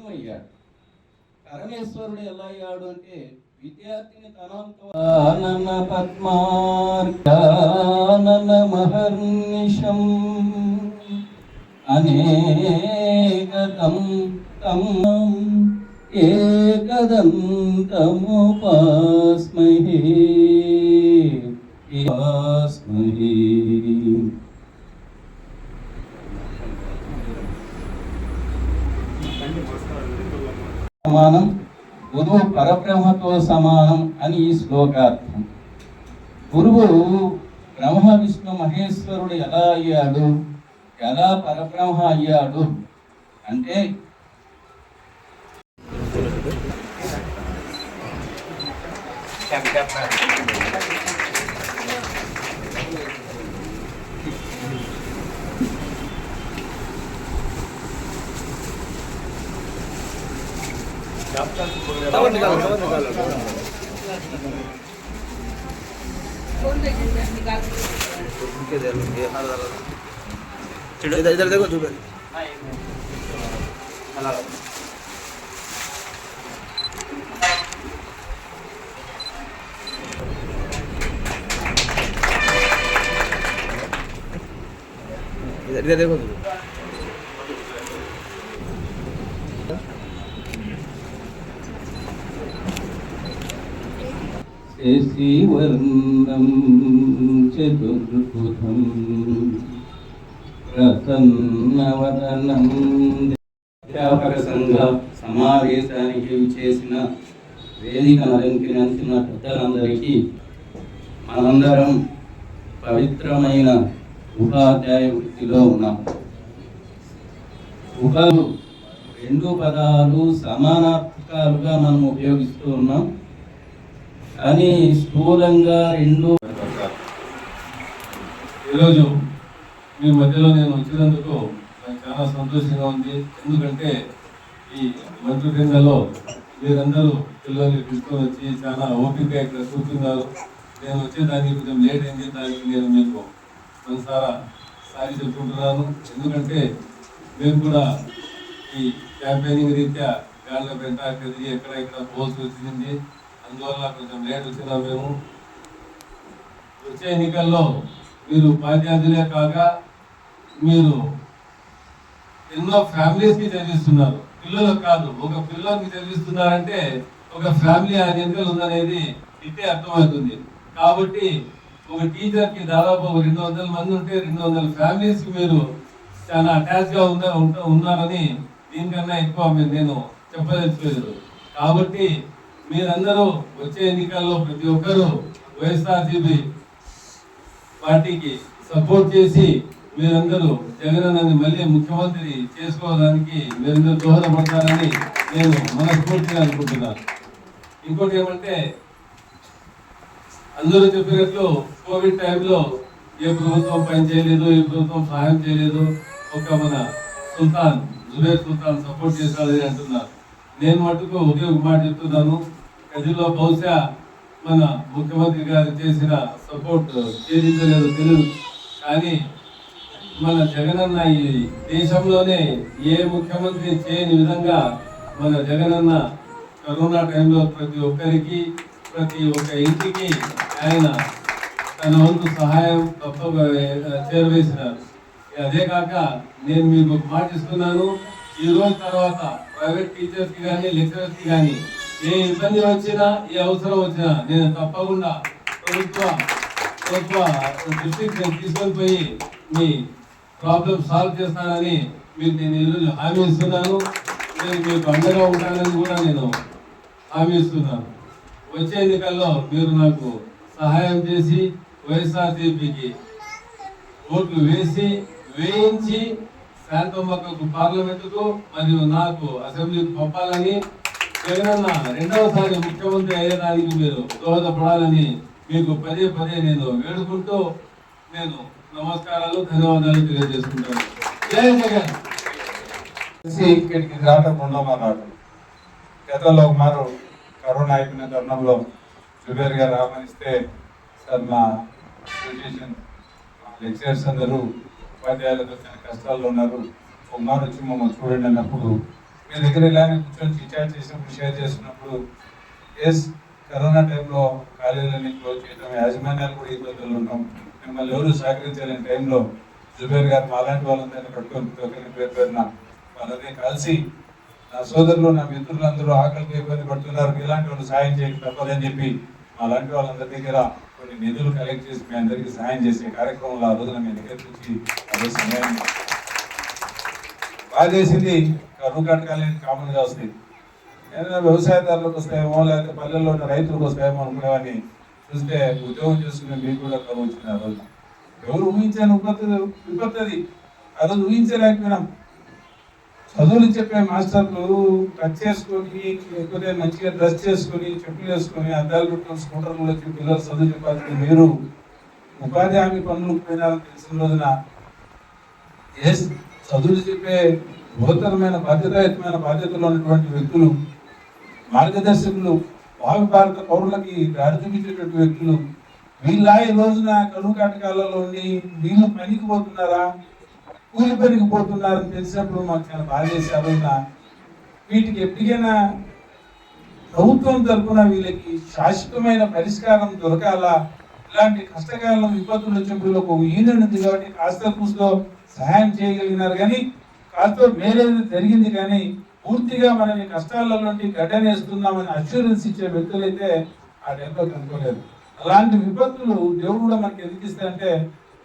విష్ణు అయ్యాడు పరమేశ్వరుడు ఎలా అయ్యాడు అంటే విద్యార్థిని తనంతోన ఆనన మహర్నిషం మహర్నిశం అనేకదం తం ఏకదంతముపాస్మహే పాస్మహే సమానం. గురువు పరబ్రహ్మతో సమానం అని ఈ శ్లోకార్థం. గురువు బ్రహ్మ విష్ణు మహేశ్వరుడు ఎలా అయ్యాడు? ఎలా పరబ్రహ్మ అయ్యాడు? అంటే इधर इधर देखो। जुबेर इधर देखो जुबेर శశివర్ణం చతుర్భుజం ప్రసన్నవదనం అధ్యాపక సంఘ సమావేశానికి చేసిన వేదికను అలంకరించిన పెద్దలందరికీ మనందరం పవిత్రమైన ఉపాధ్యాయ వృత్తిలో ఉన్నాం. ఉపాలు రెండు పదాలు సమానార్థకాలుగా మనం ఉపయోగిస్తూ ఉన్నాం. అని స్థూలంగా రెండు ఈరోజు మీ మధ్యలో నేను వచ్చినందుకు నాకు చాలా సంతోషంగా ఉంది. ఎందుకంటే ఈ మంత్రి క్రిందలో మీరందరూ పిల్లల్ని తీసుకొని వచ్చి చాలా ఓపిక ఇక్కడ కూర్చున్నారు. నేను వచ్చేదానికి కొంచెం లేట్ అయింది. దానికి నేను మీకు మనసారా సారి చెప్పుకుంటున్నాను. ఎందుకంటే మేము కూడా ఈ క్యాంపెయినింగ్ రీత్యా గాళ్ళ పెంట కదిలి ఎక్కడ ఇక్కడ పోల్సి వచ్చింది. అందువల్ల కొంచెం లేట్ వచ్చినాం మేము వచ్చే ఎన్నికల్లో మీరు ఉపాధ్యాయులే కాక మీరు ఎన్నో ఫ్యామిలీస్కి చదివిస్తున్నారు. పిల్లలకు కాదు ఒక పిల్లలకి చదివిస్తున్నారంటే ఒక ఫ్యామిలీ ఆ ఎన్నికలు ఉందనేది ఇట్టే అర్థమవుతుంది. కాబట్టి ఒక టీచర్కి దాదాపు ఒక రెండు వందల మంది ఉంటే రెండు వందల ఫ్యామిలీస్కి మీరు చాలా అటాచ్గా ఉన్నారు ఉంట- ఉన్నారని దీనికన్నా ఎక్కువ నేను చెప్పదలుచుకోలేదు. కాబట్టి మీరందరూ వచ్చే ఎన్నికల్లో ప్రతి ఒక్కరూ వైఎస్ఆర్సీపీ పార్టీకి సపోర్ట్ చేసి మీరందరూ జగనన్నని మళ్ళీ ముఖ్యమంత్రి చేసుకోవడానికి మీరందరూ దోహదపడతారని నేను మనస్ఫూర్తిగా అనుకుంటున్నాను. ఇంకోటి ఏమంటే అందరూ చెప్పినట్లు కోవిడ్ టైంలో ఏ ప్రభుత్వం పని చేయలేదు ఏ ప్రభుత్వం సహాయం చేయలేదు ఒక మన సుల్తాన్ జుబేర్ సుల్తాన్ సపోర్ట్ చేశాడని అంటున్నారు. నేను మటుకు ఒకే ఒక మాట చెప్తున్నాను. ప్రజల్లో బహుశా మన ముఖ్యమంత్రి గారు చేసిన సపోర్ట్ చేయించలేదు తెలియదు. కానీ మన జగనన్న ఈ దేశంలోనే ఏ ముఖ్యమంత్రి చేయని విధంగా మన జగనన్న కరోనా టైంలో ప్రతి ఒక్కరికి ప్రతి ఒక్క ఇంటికి ఆయన తన వంతు సహాయం తప్ప చేరవేసినారు. అదే కాక నేను మీకు ఒక మాట ఇస్తున్నాను. ఈ రోజు తర్వాత ప్రైవేట్ టీచర్స్కి కానీ లెక్చరర్స్కి కానీ ఏ ఇబ్బంది వచ్చినా ఏ అవసరం వచ్చినా నేను తప్పకుండా ప్రభుత్వ ప్రభుత్వ దృష్టికి నేను తీసుకొని పోయి మీ ప్రాబ్లం సాల్వ్ చేస్తానని మీరు నేను ఈరోజు హామీ ఇస్తున్నాను. నేను మీకు అండగా ఉంటానని కూడా నేను హామీ ఇస్తున్నాను. వచ్చే ఎన్నికల్లో మీరు నాకు సహాయం చేసి వైఎస్ఆర్సీపీకి ఓట్లు వేసి వేయించి శాంతమ్మకు పార్లమెంటుకు మరియు నాకు అసెంబ్లీకి పంపాలని జగనన్న రెండవసారి ముఖ్యమంత్రి అయ్యేదానికి మీరు దోహదపడాలని మీకు పదే పదే నేను వేడుకుంటూ నేను నమస్కారాలు ధన్యవాదాలు తెలియజేసుకుంటాను. జై జగన్! ఇక్కడికి రావడం రెండవ రావటం గతంలో మారు కరోనా అయిపోయిన తరుణంలో జుబేర్ గారు ఆహ్వానిస్తే సార్ మా పొజిషన్ లెక్చరర్స్ అందరూ ఉపాధ్యాయులతో చాలా కష్టాల్లో ఉన్నారు. ఒక మారు వచ్చి మమ్మల్ని చూడండి అన్నప్పుడు మీ దగ్గర ఇలానే కూర్చొని చిట్చాట్ చేసినప్పుడు షేర్ చేసినప్పుడు ఎస్ కరోనా టైంలో కాలేజీలన్నీ క్లోజ్ చేయడం యాజమాన్యాలు కూడా ఇబ్బందులు ఉన్నాం. మిమ్మల్ని ఎవరు సహకరించలేని టైంలో జుబేర్ గారు మా అలాంటి వాళ్ళందరినీ పట్టుకొని ఒకరిని పేరు పేరున వాళ్ళని కలిసి నా సోదరులు నా మిత్రులు అందరూ ఆకలికి ఇబ్బంది పడుతున్నారు. ఇలాంటి వాళ్ళు సాయం చేయక తప్పదని చెప్పి మా వాళ్ళందరి దగ్గర కొన్ని నిధులు కలెక్ట్ చేసి మీ అందరికీ సహాయం చేసే కార్యక్రమంలో ఆ రోజున మీ దగ్గర నుంచి అదే సమయాన్ని బాగా చేసింది కరువు కాటకాలు కామన్గా వస్తాయి ఏదైనా వ్యవసాయదారులకు వస్తాయేమో లేకపోతే పల్లెల్లో ఉన్న రైతులకు వస్తాయేమో అనుకునేవాడిని. చూస్తే ఉద్యోగం చేసుకునే మీకు కూడా కరువు వచ్చింది ఆ రోజు. ఎవరు ఊహించాను విపత్తు విపత్తు అది. ఆ రోజు ఊహించలేకపోయినాం చదువులు చెప్పే మాస్టర్లు టచ్ చేసుకొని లేకపోతే మంచిగా డ్రెస్ చేసుకొని చెప్పులు వేసుకొని అద్దాలు పెట్టుకొని స్కూటర్లు వచ్చి పిల్లలు చదువు చెప్పాల్సింది మీరు. ఉపాధి హామీ పనులు పోయినారని తెలిసిన రోజున ఎస్ చదువులు చెప్పే బృహత్తరమైన బాధ్యతాయుతమైన బాధ్యతలు ఉన్నటువంటి వ్యక్తులు మార్గదర్శకులు భావి భారత పౌరులకి దారి చూపించేటువంటి వ్యక్తులు వీళ్ళ ఈ రోజున కనుక కాటకాలలో ఉండి వీళ్ళు పనికి పోతున్నారా కూలి పనికి పోతున్నారని తెలిసినప్పుడు మాకు చాలా బాధ చేశారు వీటికి ఎప్పటికైనా ప్రభుత్వం తరఫున వీళ్ళకి శాశ్వతమైన పరిష్కారం దొరకాలా? ఇలాంటి కష్టకాలం విపత్తులు వచ్చినప్పుడు ఒక యూనియన్ ఉంది కాబట్టి కాస్త కూస్తో సహాయం చేయగలిగినారు కానీ కాస్త మేలేది జరిగింది కానీ పూర్తిగా మనం ఈ కష్టాల నుండి గడ్డనేస్తున్నామని అష్యూరెన్స్ ఇచ్చే వ్యక్తులైతే ఆ టైంలో కనుక్కోలేదు. అలాంటి విపత్తులు దేవుడు కూడా మనకి ఎందుకు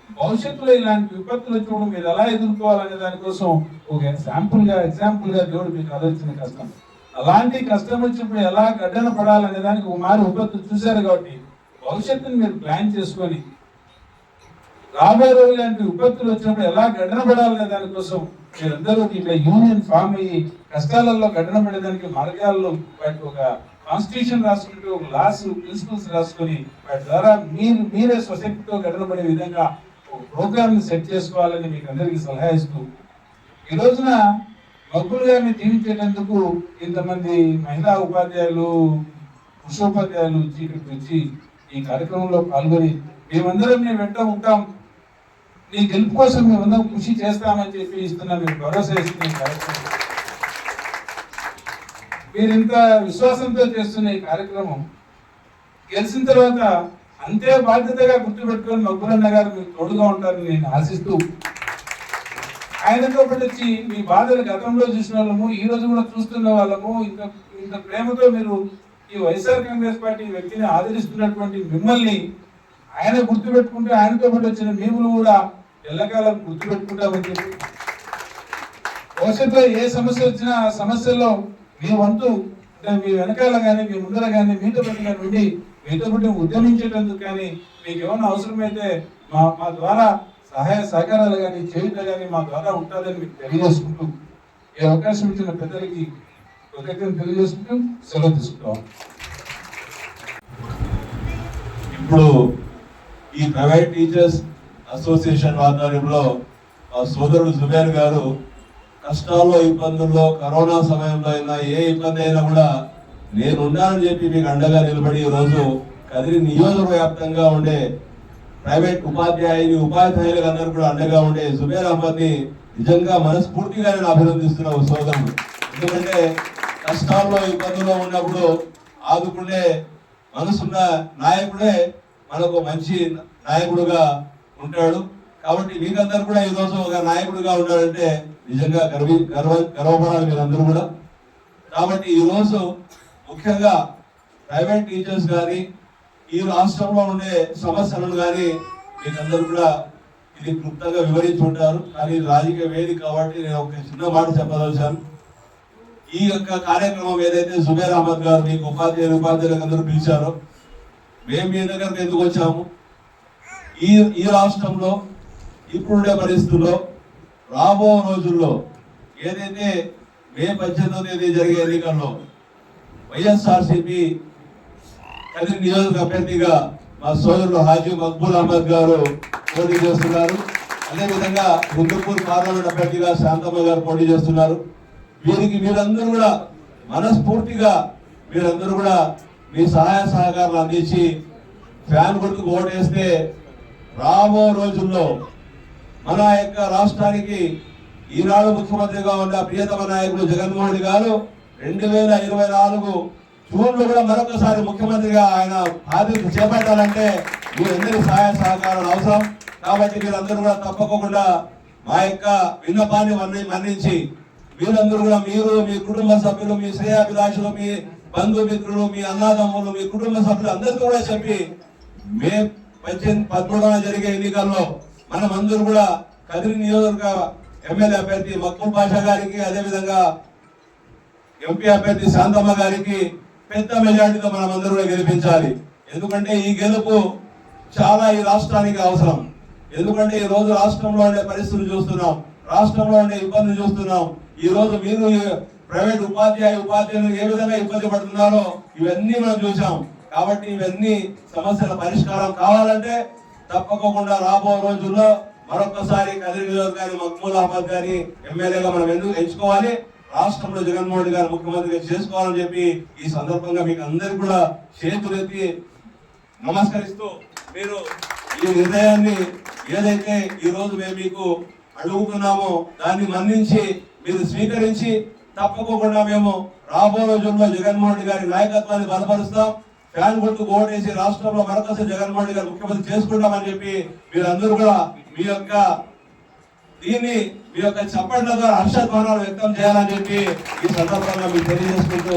భవిష్యత్తులో ఇలాంటి విపత్తులు వచ్చినప్పుడు మీరు ఎలా ఎదుర్కోవాలనే దానికోసం ఒక ఎగ్జాంపుల్గా ఎగ్జాంపుల్గా దేవుడు మీకు ఆలోచించిన కష్టం. అలాంటి కష్టం వచ్చినప్పుడు ఎలా గడ్డన పడాలనే దానికి ఒక మారు విపత్తు చూశారు కాబట్టి భవిష్యత్తుని మీరు ప్లాన్ చేసుకొని రాబోయే రోజులు లాంటి విపత్తులు వచ్చినప్పుడు ఎలా గడ్డన పడాలనే దానికోసం మీరందరూ ఇట్లా యూనియన్ ఫామ్ అయ్యి కష్టాలలో గడ్డన పడేదానికి మార్గాల్లో వాటికి ఒక కాన్స్టిట్యూషన్ రాసుకుంటూ ఒక లాస్ ప్రిన్సిపల్స్ రాసుకొని వాటి ద్వారా మీరు మీరే సొసైటీతో గడ్డన పడే విధంగా ఒక ప్రోగ్రామ్ని సెట్ చేసుకోవాలని మీకు అందరికీ సలహా ఇస్తూ ఈ రోజున మగ్గులు గారిని జీవించేటందుకు ఇంతమంది మహిళా ఉపాధ్యాయులు పురుషోపాధ్యాయులు వచ్చి ఇక్కడికి వచ్చి ఈ కార్యక్రమంలో పాల్గొని మేమందరం మేము వెంట ఉంటాం. ఈ గెలుపు కోసం మేమందరం కృషి చేస్తామని చెప్పి ఇస్తున్నా మీరు భరోసా ఇస్తున్న కార్యక్రమం మీరు ఇంత విశ్వాసంతో చేస్తున్న ఈ కార్యక్రమం గెలిచిన తర్వాత అంతే బాధ్యతగా గుర్తుపెట్టుకొని మగ్గులన్న గారు మీకు తోడుగా ఉంటారని నేను ఆశిస్తూ ఆయనతో పాటు వచ్చి మీ బాధలు గతంలో చూసిన వాళ్ళము ఈ రోజు కూడా చూస్తున్న వాళ్ళము ఇంత ఇంత ప్రేమతో మీరు ఈ వైఎస్ఆర్ కాంగ్రెస్ పార్టీ వ్యక్తిని ఆదరిస్తున్నటువంటి మిమ్మల్ని ఆయన గుర్తుపెట్టుకుంటే ఆయనతో పాటు వచ్చిన మేము కూడా ఎల్లకాలం గుర్తుపెట్టుకుంటామని చెప్పి. భవిష్యత్తులో ఏ సమస్య వచ్చినా ఆ సమస్యల్లో మీ వంతు అంటే మీ వెనకాల కానీ మీ ముందర కానీ మీతో పాటు కానీ ఉండి మీతో పాటు ఉద్యమించేటందుకు కానీ మీకు ఏమైనా అవసరమైతే మా మా ద్వారా సహాయ సహకారాలు కానీ చేయుట కానీ మా ద్వారా ఉంటుందని మీకు తెలియజేసుకుంటూ ఈ అవకాశం ఇచ్చిన పెద్దలకి కృతజ్ఞతలు తెలియజేసుకుంటూ సెలవు తీసుకుంటాం. ఇప్పుడు ఈ ప్రైవేట్ టీచర్స్ అసోసియేషన్ ఆధ్వర్యంలో మా సోదరుడు జుబేర్ గారు కష్టాల్లో ఇబ్బందుల్లో కరోనా సమయంలో అయినా ఏ ఇబ్బంది అయినా కూడా నేనున్నానని చెప్పి మీకు అండగా నిలబడి ఈ రోజు కదిరి నియోజక వ్యాప్తంగా ఉండే ప్రైవేట్ ఉపాధ్యాయుని ఉపాధ్యాయులకు అందరూ కూడా అండగా ఉండే జుబేర్ అహ్మద్ని నిజంగా మనస్ఫూర్తిగా నేను అభినందిస్తున్నా సోదరుడు. ఎందుకంటే కష్టాల్లో ఇబ్బందుల్లో ఉన్నప్పుడు ఆదుకునే మనసున్న నాయకుడే మనకు మంచి నాయకుడుగా ఉంటాడు. కాబట్టి మీరందరూ కూడా ఈ రోజు ఒక నాయకుడిగా ఉన్నాడంటే నిజంగా గర్వి గర్వ గర్వపడాలి మీరందరూ కూడా. కాబట్టి ఈ రోజు ముఖ్యంగా ప్రైవేట్ టీచర్స్ కానీ ఈ రాష్ట్రంలో ఉండే సమస్యలను కానీ మీకందరూ కూడా ఇది క్లుప్తంగా వివరించి ఉంటారు కానీ రాజకీయ వేది కాబట్టి నేను ఒక చిన్న మాట చెప్పదలిచాను. ఈ యొక్క కార్యక్రమం ఏదైతే జుబేర్ అహ్మద్ గారు మీకు ఉపాధ్యాయులు ఉపాధ్యాయులకు అందరూ పిలిచారో మేము మీ దగ్గరకు ఎందుకు వచ్చాము? ఈ ఈ రాష్ట్రంలో ఇప్పుడుండే పరిస్థితుల్లో రాబో రోజుల్లో ఏదైతే మే పద్దెనిమిదో తేదీ జరిగే ఎన్నికల్లో వైఎస్ఆర్సీపీ కదిరి నియోజక అభ్యర్థిగా మా సోదరుడు హాజీ మక్బూల్ అహ్మద్ గారు పోటీ చేస్తున్నారు. అదేవిధంగా హిందూపూర్ పార్లమెంట్ అభ్యర్థిగా శాంతమ్మ గారు పోటీ చేస్తున్నారు. వీరికి మీరందరూ కూడా మనస్ఫూర్తిగా మీరందరూ కూడా మీ సహాయ సహకారాలు అందించి ఫ్యాన్ గుర్తుకు ఓటేస్తే రాబో రోజుల్లో మన యొక్క రాష్ట్రానికి ఈనాడు ముఖ్యమంత్రిగా ఉన్న ప్రియతమ నాయకుడు జగన్మోహన్ గారు రెండు వేల ఇరవై నాలుగు జూన్లో కూడా మరొకసారి ముఖ్యమంత్రిగా ఆయన బాధ్యత చేపట్టాలంటే మీరందరి సహాయ సహకారాలు అవసరం. కాబట్టి మీరందరూ కూడా తప్పకుండా మా యొక్క విన్నపాన్ని మన్ని- మన్నించి మీరందరూ కూడా మీరు మీ కుటుంబ సభ్యులు మీ శ్రేయాభిలాషులు మీ బంధుమిత్రులు మీ అన్నదమ్ములు మీ కుటుంబ సభ్యులు అందరికీ కూడా చెప్పి మే పద్దెనిమిది పదమూడవ జరిగే ఎన్నికల్లో మనం అందరూ కూడా కదిరి నియోజకవర్గ ఎమ్మెల్యే అభ్యర్థి మక్కుల్ పాషా గారికి అదేవిధంగా ఎంపీ అభ్యర్థి శాంతమ్మ గారికి పెద్ద మెజార్టీతో మనం అందరూ కూడా గెలిపించాలి. ఎందుకంటే ఈ గెలుపు చాలా ఈ రాష్ట్రానికి అవసరం. ఎందుకంటే ఈ రోజు రాష్ట్రంలో ఉండే పరిస్థితులు చూస్తున్నాం. రాష్ట్రంలో ఉండే ఇబ్బందులు చూస్తున్నాం. ఈ రోజు మీరు ప్రైవేట్ ఉపాధ్యాయ ఉపాధ్యాయులు ఏ విధంగా ఇబ్బంది పడుతున్నారో ఇవన్నీ మనం చూసాం కాబట్టి ఇవన్నీ సమస్యల పరిష్కారం కావాలంటే తప్పకుండా రాబో రోజుల్లో మరొకసారి కదిరి నియోజకవర్గాన్ని మక్మూల్ అహ్మద్ గారి ఎమ్మెల్యేగా మనం ఎందుకు ఎంచుకోవాలి? రాష్ట్రంలో జగన్మోహన్ రెడ్డి గారు ముఖ్యమంత్రిగా చేసుకోవాలని చెప్పి ఈ సందర్భంగా మీకు అందరికి కూడా చేతులెత్తి నమస్కరిస్తూ మీరు ఈ నిర్ణయాన్ని ఏదైతే ఈ రోజు మేము మీకు అడుగుతున్నామో దాన్ని మన్నించి మీరు స్వీకరించి తప్పకుండా మేము రాబో రోజుల్లో జగన్మోహన్ రెడ్డి గారి నాయకత్వాన్ని బలపరుస్తాం. ఫ్యాన్ గుర్తుకు ఓటేసి రాష్ట్రంలో మరొకసారి జగన్మోహన్ రెడ్డి గారు ముఖ్యమంత్రి చేసుకుంటామని చెప్పి మీరందరూ కూడా మీ యొక్క దీన్ని మీ యొక్క చప్పట్ల ద్వారా హర్షధ్వానాలు వ్యక్తం చేయాలని చెప్పి ఈ సందర్భంగా మీకు తెలియజేసుకుంటూ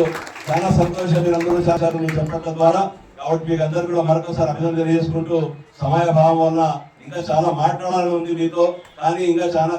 చాలా సంతోషం. మీరందరూ అందరూ చేశారు మీ చప్పట్ల ద్వారా కాబట్టి మీకు అందరూ కూడా మరొకసారి అభినందన తెలియజేసుకుంటూ సమయ భావం వల్ల ఇంకా చాలా మాట్లాడాలని ఉంది మీతో. కానీ ఇంకా చాలా